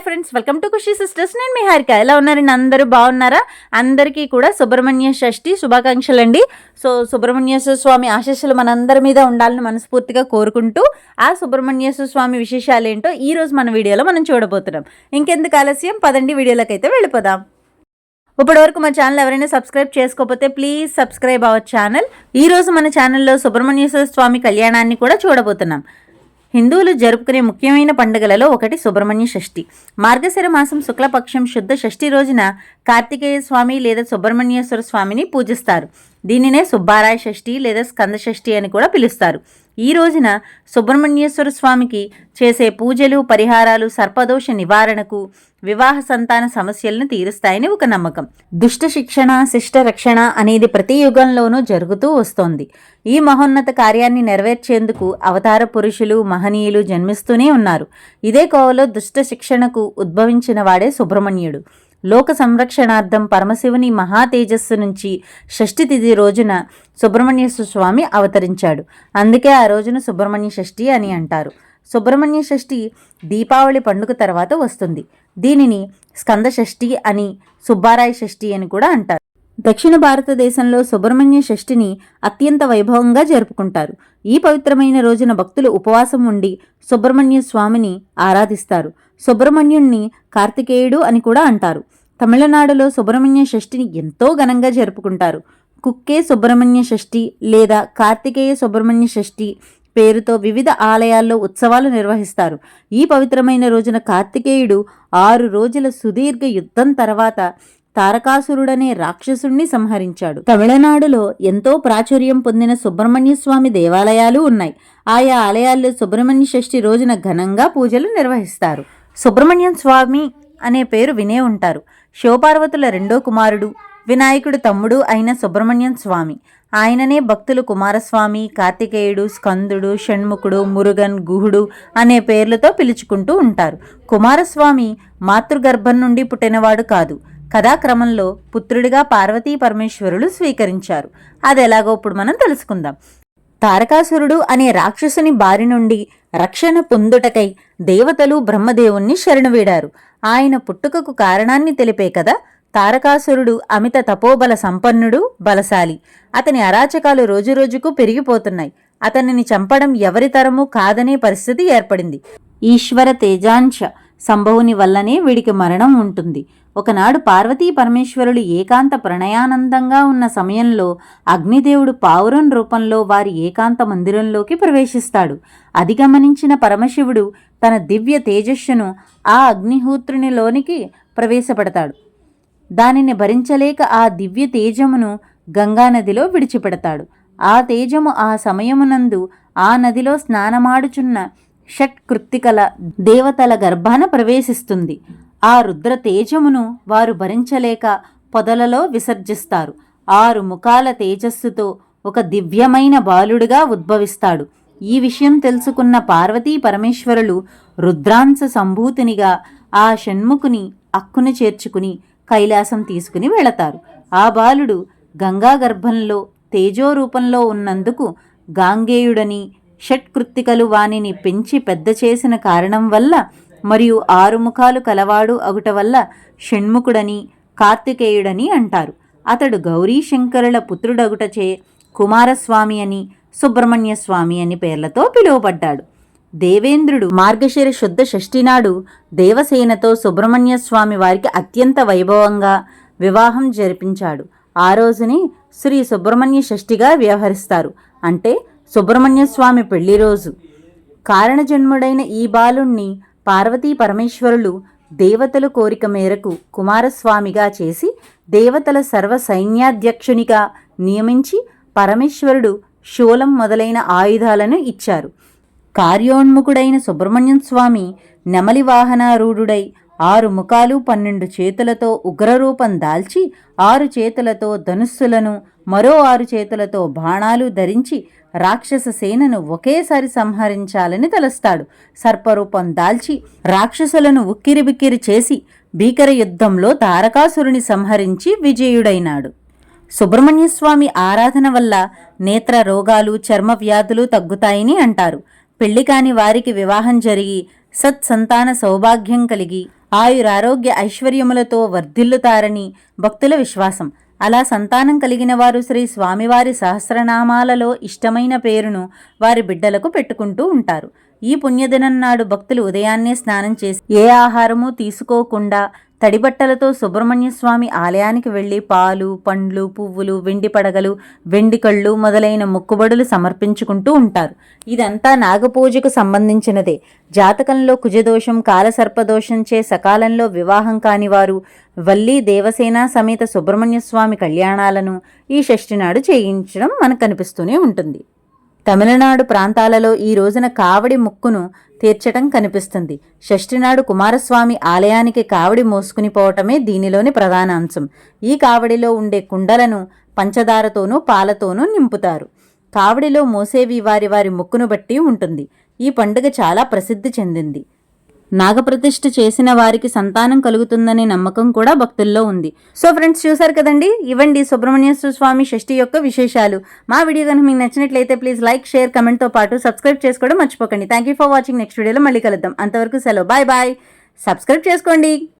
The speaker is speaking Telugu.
Hi friends welcome to Khushi sisters నేను మీ హారిక. ఎలా ఉన్నారండి? అందరూ బాగున్నారా? అందరికీ కూడా సుబ్రహ్మణ్య షష్ఠి శుభాకాంక్షలు అండి సో సుబ్రహ్మణ్యేశ్వర స్వామి ఆశీస్సులు మనందరి మీద ఉండాలని మనస్ఫూర్తిగా కోరుకుంటూ ఆ సుబ్రహ్మణ్యేశ్వర స్వామి విశేషాలు ఏంటో ఈ రోజు మన వీడియోలో మనం చూడబోతున్నాం. ఇంకెందుకు ఆలస్యం? పదండి వీడియోలోకి అయితే వెళ్ళిపోదాం. ఇప్పటి వరకు మా ఛానల్ ఎవరైనా సబ్స్క్రైబ్ చేసుకోకపోతే ప్లీజ్ సబ్స్క్రైబ్ అవర్ ఛానల్. ఈ రోజు మన ఛానల్లో సుబ్రహ్మణ్యేశ్వర స్వామి కళ్యాణాన్ని కూడా చూడబోతున్నాం. హిందువులు జరుపుకునే ముఖ్యమైన పండుగలలో ఒకటి సుబ్రహ్మణ్య షష్ఠి. మార్గశిర మాసం శుక్లపక్షం శుద్ధ షష్ఠి రోజున కార్తికేయ స్వామి లేదా సుబ్రహ్మణ్యేశ్వర స్వామిని పూజిస్తారు. దీనినే సుబ్బారాయ షష్ఠి లేదా స్కంద షష్ఠి అని కూడా పిలుస్తారు. ఈ రోజున సుబ్రహ్మణ్యేశ్వర స్వామికి చేసే పూజలు పరిహారాలు సర్పదోష నివారణకు వివాహ సంతాన సమస్యలను తీరుస్తాయని ఒక నమ్మకం. దుష్ట శిక్షణ శిష్ట రక్షణ అనేది ప్రతి యుగంలోనూ జరుగుతూ వస్తోంది. ఈ మహోన్నత కార్యాన్ని నెరవేర్చేందుకు అవతార పురుషులు మహనీయులు జన్మిస్తూనే ఉన్నారు. ఇదే కోవలో దుష్ట శిక్షణకు ఉద్భవించిన వాడే సుబ్రహ్మణ్యుడు. లోక సంరక్షణార్థం పరమశివుని మహా తేజస్సు నుంచి షష్ఠి తిథి రోజున సుబ్రహ్మణ్య స్వామి అవతరించాడు. అందుకే ఆ రోజున సుబ్రహ్మణ్య షష్ఠి అని అంటారు. సుబ్రహ్మణ్య షష్ఠి దీపావళి పండుగ తర్వాత వస్తుంది. దీనిని స్కంద షష్ఠి అని సుబ్బారాయ షష్ఠి అని కూడా అంటారు. దక్షిణ భారతదేశంలో సుబ్రహ్మణ్య షష్ఠిని అత్యంత వైభవంగా జరుపుకుంటారు. ఈ పవిత్రమైన రోజున భక్తులు ఉపవాసం ఉండి సుబ్రహ్మణ్య స్వామిని ఆరాధిస్తారు. సుబ్రహ్మణ్యుణ్ణి కార్తికేయుడు అని కూడా అంటారు. తమిళనాడులో సుబ్రహ్మణ్య షష్ఠిని ఎంతో ఘనంగా జరుపుకుంటారు. కుక్కే సుబ్రహ్మణ్య షష్ఠి లేదా కార్తికేయ సుబ్రహ్మణ్య షష్ఠి పేరుతో వివిధ ఆలయాల్లో ఉత్సవాలు నిర్వహిస్తారు. ఈ పవిత్రమైన రోజున కార్తికేయుడు ఆరు రోజుల సుదీర్ఘ యుద్ధం తర్వాత తారకాసురుడనే రాక్షసుణ్ణి సంహరించాడు. తమిళనాడులో ఎంతో ప్రాచుర్యం పొందిన సుబ్రహ్మణ్య స్వామి దేవాలయాలు ఉన్నాయి. ఆయా ఆలయాల్లో సుబ్రహ్మణ్య షష్ఠి రోజున ఘనంగా పూజలు నిర్వహిస్తారు. సుబ్రహ్మణ్యం స్వామి అనే పేరు వినే ఉంటారు. శివపార్వతుల రెండో కుమారుడు వినాయకుడు తమ్ముడు అయిన సుబ్రహ్మణ్యం స్వామి. ఆయననే భక్తులు కుమారస్వామి కార్తికేయుడు స్కందుడు షణ్ముఖుడు మురుగన్ గుహుడు అనే పేర్లతో పిలుచుకుంటూ ఉంటారు. కుమారస్వామి మాతృగర్భం నుండి పుట్టినవాడు కాదు. కథాక్రమంలో పుత్రుడిగా పార్వతీ పరమేశ్వరులు స్వీకరించారు. అది ఎలాగో ఇప్పుడు మనం తెలుసుకుందాం. తారకాసురుడు అనే రాక్షసుని బారి నుండి రక్షణ పొందుటకై దేవతలు బ్రహ్మదేవుణ్ణి శరణువేడారు ఆయన పుట్టుకకు కారణాన్ని తెలిపే కదా తారకాసురుడు అమిత తపోబల సంపన్నుడు బలశాలి. అతని అరాచకాలు రోజురోజుకు పెరిగిపోతున్నాయి. అతనిని చంపడం ఎవరి తరము కాదనే పరిస్థితి ఏర్పడింది. ఈశ్వర తేజాంశ సంభవుని వల్లనే వీడికి మరణం ఉంటుంది. ఒకనాడు పార్వతీ పరమేశ్వరులు ఏకాంత ప్రణయానందంగా ఉన్న సమయంలో అగ్నిదేవుడు పావురం రూపంలో వారి ఏకాంత మందిరంలోకి ప్రవేశిస్తాడు. అది గమనించిన పరమశివుడు తన దివ్య తేజస్సును ఆ అగ్నిహోత్రునిలోనికి ప్రవేశపెడతాడు. దానిని భరించలేక ఆ దివ్య తేజమును గంగానదిలో విడిచిపెడతాడు. ఆ తేజము ఆ సమయమునందు ఆ నదిలో స్నానమాడుచున్న షట్ కృత్తికల దేవతల గర్భాన ప్రవేశిస్తుంది. ఆ రుద్ర తేజమును వారు భరించలేక పొదలలో విసర్జిస్తారు. ఆరు ముఖాల తేజస్సుతో ఒక దివ్యమైన బాలుడుగా ఉద్భవిస్తాడు. ఈ విషయం తెలుసుకున్న పార్వతీ పరమేశ్వరులు రుద్రాంశ సంభూతినిగా ఆ షణ్ముఖుని అక్కును చేర్చుకుని కైలాసం తీసుకుని వెళతారు. ఆ బాలుడు గంగా గర్భంలో తేజోరూపంలో ఉన్నందుకు గాంగేయుడని షట్కృత్తికలు వానిని పెంచి పెద్ద చేసిన కారణం వల్ల మరియు ఆరు ముఖాలు కలవాడు అగుట వల్ల షణ్ముఖుడని కార్తికేయుడని అంటారు. అతడు గౌరీ శంకరుల పుత్రుడగుటచే కుమారస్వామి అని సుబ్రహ్మణ్య స్వామి అని పేర్లతో పిలువబడ్డాడు. దేవేంద్రుడు మార్గశిర శుద్ధ షష్ఠి నాడు దేవసేనతో సుబ్రహ్మణ్య స్వామి వారికి అత్యంత వైభవంగా వివాహం జరిపించాడు. ఆ రోజుని శ్రీ సుబ్రహ్మణ్య షష్ఠిగా వ్యవహరిస్తారు. అంటే సుబ్రహ్మణ్య స్వామి పెళ్ళి రోజు. కారణజన్ముడైన ఈ బాలుణ్ణి పార్వతీ పరమేశ్వరులు దేవతల కోరిక మేరకు కుమారస్వామిగా చేసి దేవతల సర్వ సైన్యాధ్యక్షునిగా నియమించి పరమేశ్వరుడు శూలం మొదలైన ఆయుధాలను ఇచ్చారు. కార్యోన్ముఖుడైన సుబ్రహ్మణ్యం స్వామి నెమలి వాహనారూఢుడై ఆరు ముఖాలు పన్నెండు చేతులతో ఉగ్రరూపం దాల్చి ఆరు చేతులతో ధనుస్సులను మరో ఆరు చేతులతో బాణాలు ధరించి రాక్షస సేనను ఒకేసారి సంహరించాలని తలస్తాడు. సర్పరూపం దాల్చి రాక్షసులను ఉక్కిరిబిక్కిరి చేసి భీకర యుద్ధంలో తారకాసురుని సంహరించి విజయుడైనాడు. సుబ్రహ్మణ్య స్వామి ఆరాధన వల్ల నేత్ర రోగాలు చర్మ వ్యాధులు తగ్గుతాయని అంటారు. పెళ్ళి కాని వారికి వివాహం జరిగి సత్సంతాన సౌభాగ్యం కలిగి ఆయురారోగ్య ఐశ్వర్యములతో వర్ధిల్లుతారని భక్తుల విశ్వాసం. అలా సంతానం కలిగిన వారు శ్రీ స్వామివారి సహస్రనామాలలో ఇష్టమైన పేరును వారి బిడ్డలకు పెట్టుకుంటూ ఉంటారు. ఈ పుణ్యదినం నాడు భక్తులు ఉదయాన్నే స్నానం చేసి ఏ ఆహారము తీసుకోకుండా తడిబట్టలతో సుబ్రహ్మణ్య స్వామి ఆలయానికి వెళ్ళి పాలు పండ్లు పువ్వులు వెండి పడగలు వెండి కళ్ళు మొదలైన మొక్కుబడులు సమర్పించుకుంటూ ఉంటారు. ఇదంతా నాగపూజకు సంబంధించినదే. జాతకంలో కుజదోషం కాలసర్పదోషంచే సకాలంలో వివాహం కాని వారు వల్లి దేవసేన సమేత సుబ్రహ్మణ్య స్వామి కళ్యాణాలను ఈ షష్ఠినాడు చేయించడం మనకు కనిపిస్తూనే ఉంటుంది. తమిళనాడు ప్రాంతాలలో ఈ రోజున కావడి ముక్కును తీర్చటం కనిపిస్తుంది. షష్ఠినాడు కుమారస్వామి ఆలయానికి కావడి మోసుకుని పోవటమే దీనిలోని ప్రధాన అంశం ఈ కావడిలో ఉండే కుండలను పంచదారతోనూ పాలతోనూ నింపుతారు. కావడిలో మోసేవి వారి వారి ముక్కును బట్టి ఉంటుంది. ఈ పండుగ చాలా ప్రసిద్ధి చెందింది. నాగప్రతిష్ఠ చేసిన వారికి సంతానం కలుగుతుందనే నమ్మకం కూడా భక్తుల్లో ఉంది. సో ఫ్రెండ్స్ చూసారు కదండి? ఇవ్వండి సుబ్రహ్మణ్యేశ్వర స్వామి షష్ఠి యొక్క విశేషాలు. మా వీడియో కనుక మీకు నచ్చినట్లయితే ప్లీజ్ లైక్ షేర్ కమెంట్తో పాటు సబ్స్క్రైబ్ చేసుకోవడం మర్చిపోకండి. Thank you for watching. Next వీడియోలో మళ్ళీ కలుద్దాం. అంతవరకు సెలవు. Bye bye. సబ్స్క్రైబ్ చేసుకోండి.